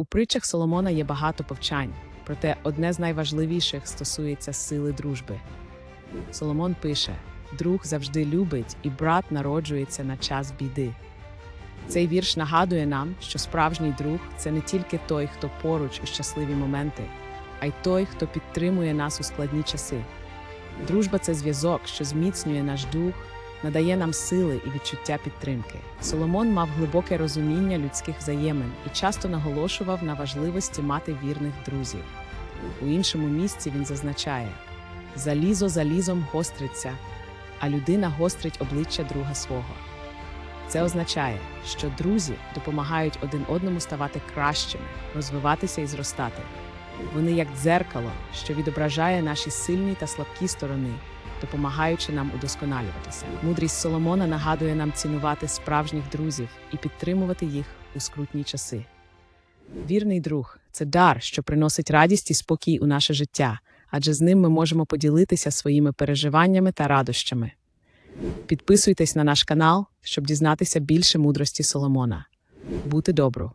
У притчах Соломона є багато повчань, проте одне з найважливіших стосується сили дружби. Соломон пише: друг завжди любить, і брат народжується на час біди. Цей вірш нагадує нам, що справжній друг це не тільки той, хто поруч у щасливі моменти, а й той, хто підтримує нас у складні часи. Дружба це зв'язок, що зміцнює наш дух, надає нам сили і відчуття підтримки. Соломон мав глибоке розуміння людських взаємин і часто наголошував на важливості мати вірних друзів. У іншому місці він зазначає: залізо залізом гостриться, а людина гострить обличчя друга свого. Це означає, що друзі допомагають один одному ставати кращими, розвиватися і зростати. Вони як дзеркало, що відображає наші сильні та слабкі сторони, допомагаючи нам удосконалюватися. Мудрість Соломона нагадує нам цінувати справжніх друзів і підтримувати їх у скрутні часи. Вірний друг це дар, що приносить радість і спокій у наше життя, адже з ним ми можемо поділитися своїми переживаннями та радощами. Підписуйтесь на наш канал, щоб дізнатися більше мудрості Соломона. Бути добру!